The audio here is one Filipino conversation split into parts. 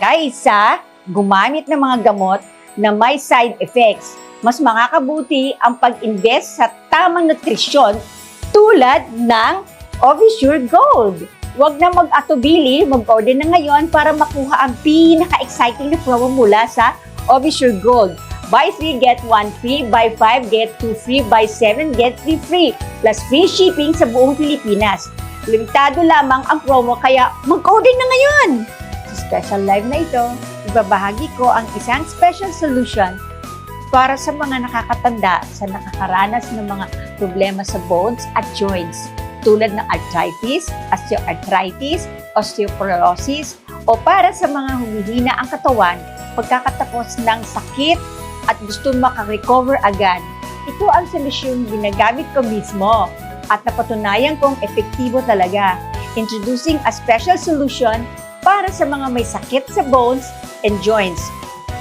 kaysa gumamit ng mga gamot na may side effects. Mas makakabuti ang pag-invest sa tamang nutrisyon tulad ng Ovisure Gold. Huwag na mag-atubili, mag-order na ngayon para makuha ang pinaka-exciting na promo mula sa Ovisure Gold. Buy 3, get 1 free. Buy 5, get 2 free. Buy 7, get 3 free. Plus free shipping sa buong Pilipinas. Limitado lamang ang promo kaya mag-order na ngayon! Special live na ito, ibabahagi ko ang isang special solution para sa mga nakakatanda sa nakakaranas ng mga problema sa bones at joints tulad ng arthritis, osteoarthritis, osteoporosis, o para sa mga humihina ang katawan pagkakatapos ng sakit at gusto makarecover agad. Ito ang solusyon ginagamit ko mismo at napatunayan kong epektibo talaga. Introducing a special solution para sa mga may sakit sa bones and joints.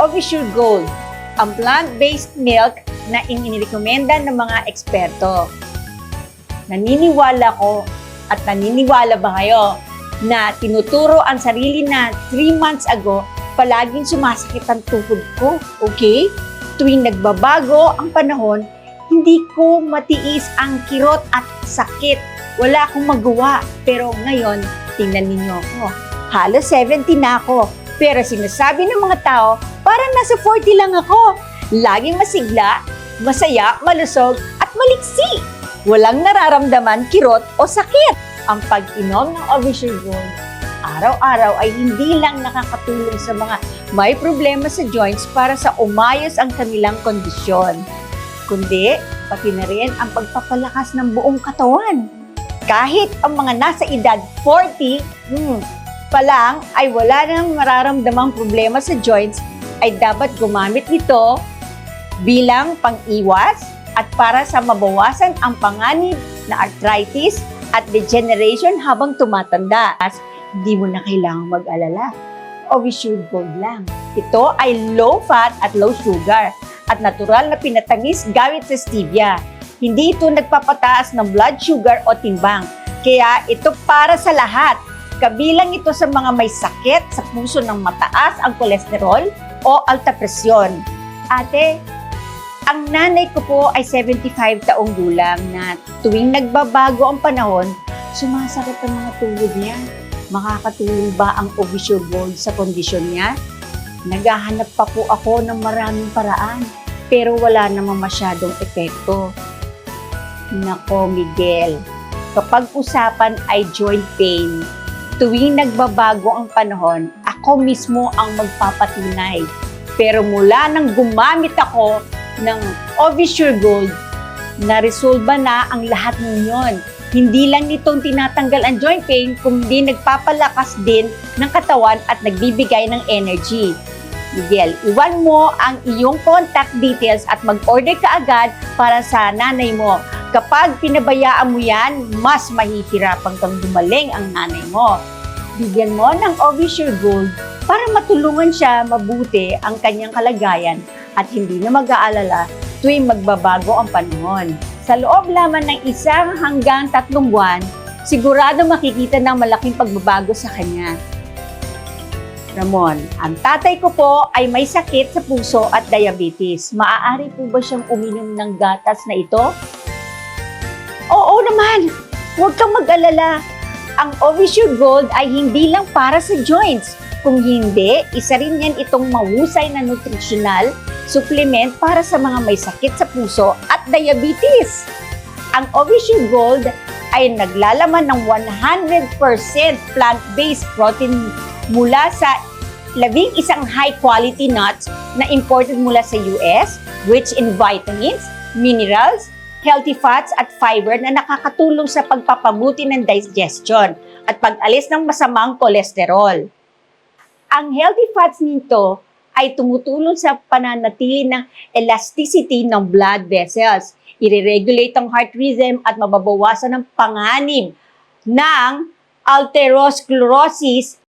Ovisure Gold, ang plant-based milk na inirekomenda ng mga eksperto. Naniniwala ko at naniniwala ba kayo na tinuturo ang sarili na 3 months ago, palaging sumasakit ang tuhod ko, okay? Tuwing nagbabago ang panahon, hindi ko matiis ang kirot at sakit. Wala akong magawa. Pero ngayon, tingnan ninyo ako. Halos 70 na ako. Pero sinasabi ng mga tao, parang nasa 40 lang ako. Laging masigla, masaya, malusog, at maliksi. Walang nararamdaman kirot o sakit. Ang pag-inom ng Ovisure Gold, araw-araw ay hindi lang nakakatulong sa mga may problema sa joints para sa umayos ang kanilang kondisyon, kundi pati na rin ang pagpapalakas ng buong katawan. Kahit ang mga nasa edad 40, hmm, pa lang ay wala nang mararamdamang problema sa joints, ay dapat gumamit nito bilang pang-iwas at para sa mabawasan ang panganib na arthritis at degeneration habang tumatanda. As hindi mo na kailangang mag-alala. Ovisure Gold lang. Ito ay low fat at low sugar at natural na pinatamis gamit sa stevia. Hindi ito nagpapataas ng blood sugar o timbang. Kaya ito para sa lahat. Kabilang ito sa mga may sakit sa puso ng mataas ang kolesterol o alta presyon. Ate, ang nanay ko po ay 75 taong gulang na tuwing nagbabago ang panahon, sumasakit ang mga tuhod niya. Makakatulong ba ang Ovisure Gold sa kondisyon niya? Naghahanap pa po ako ng maraming paraan, pero wala namang masyadong epekto. Nako, Miguel, kapag usapan ay joint pain, tuwing nagbabago ang panahon, ako mismo ang magpapatunay. Pero mula nang gumamit ako ng Ovisure Gold, naresolba na ang lahat ng yon. Hindi lang nitong tinatanggal ang joint pain, kundi nagpapalakas din ng katawan at nagbibigay ng energy. Miguel, iwan mo ang iyong contact details at mag-order ka agad para sa nanay mo. Kapag pinabayaan mo yan, mas mahihirapan kang gumaling ang nanay mo. Bigyan mo ng Ovisure Gold para matulungan siya mabuti ang kanyang kalagayan at hindi na mag-aalala tuwing magbabago ang panahon. Sa loob lamang ng isang hanggang tatlong buwan, sigurado makikita ng malaking pagbabago sa kanya. Ramon, ang tatay ko po ay may sakit sa puso at diabetes. Maaari po ba siyang uminom ng gatas na ito? Oo naman! Huwag kang mag-alala. Ang Ovisure Gold ay hindi lang para sa joints. Kung hindi, isa rin yan itong mahusay na nutritional supplement para sa mga may sakit sa puso at diabetes. Ang Ovisure Gold ay naglalaman ng 100% plant-based protein mula sa labing isang high-quality nuts na imported mula sa US, rich in vitamins, minerals, healthy fats at fiber na nakakatulong sa pagpapabuti ng digestion at pag-alis ng masamang kolesterol. Ang healthy fats nito ay tumutulong sa pananatili ng elasticity ng blood vessels, i-regulate ang heart rhythm at mababawasan ang panganib ng atherosclerosis